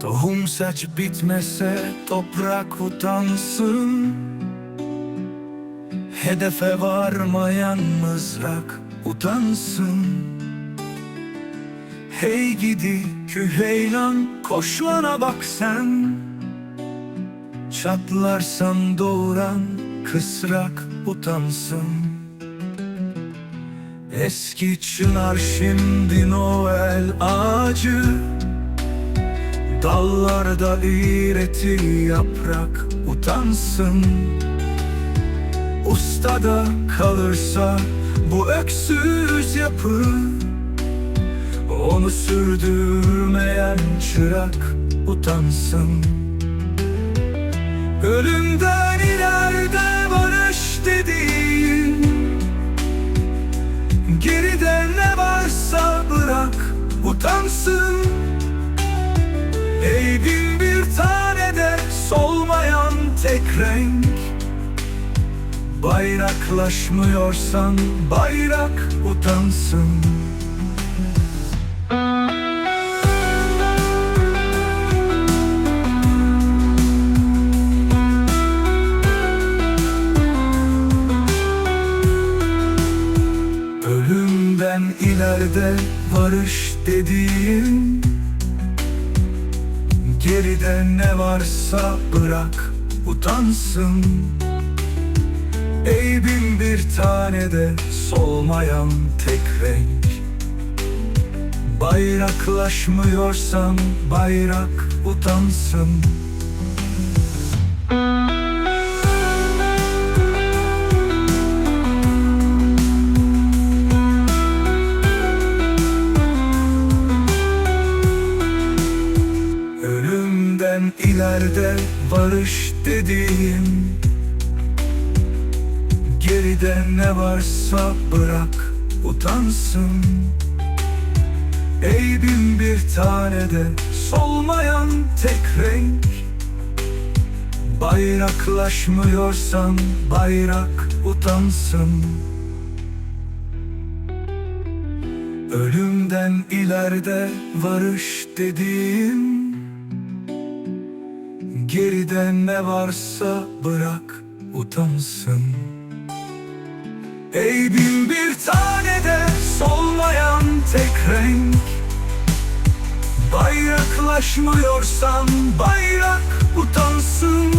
Tohum saç bitmese toprak utansın. Hedefe varmayan mızrak utansın. Hey gidi küheylan koşlana bak sen. Çatlarsan doğuran kısrak utansın. Eski çınar şimdi Noel ağacı Dallarda iğreti yaprak utansın. Ustada kalırsa bu öksüz yapı Onu sürdürmeyen çırak utansın. Ölümden ileride barış dediğin Geride ne varsa bırak utansın Bin bir tane de solmayan tek renk. Bayraklaşmıyorsan bayrak utansın. Ölümden ileride varış dediğin Geride ne varsa bırak utansın. Ey bin bir tane de solmayan tek renk. Bayraklaşmıyorsan bayrak utansın Ölümden ileride varış dediğin Geride ne varsa bırak utansın. Ey bin bir tane de solmayan tek renk Bayraklaşmıyorsan bayrak utansın. Ölümden ileride varış dediğin Geride ne varsa bırak utansın. Ey bin bir tane de solmayan tek renk. Bayraklaşmıyorsan bayrak utansın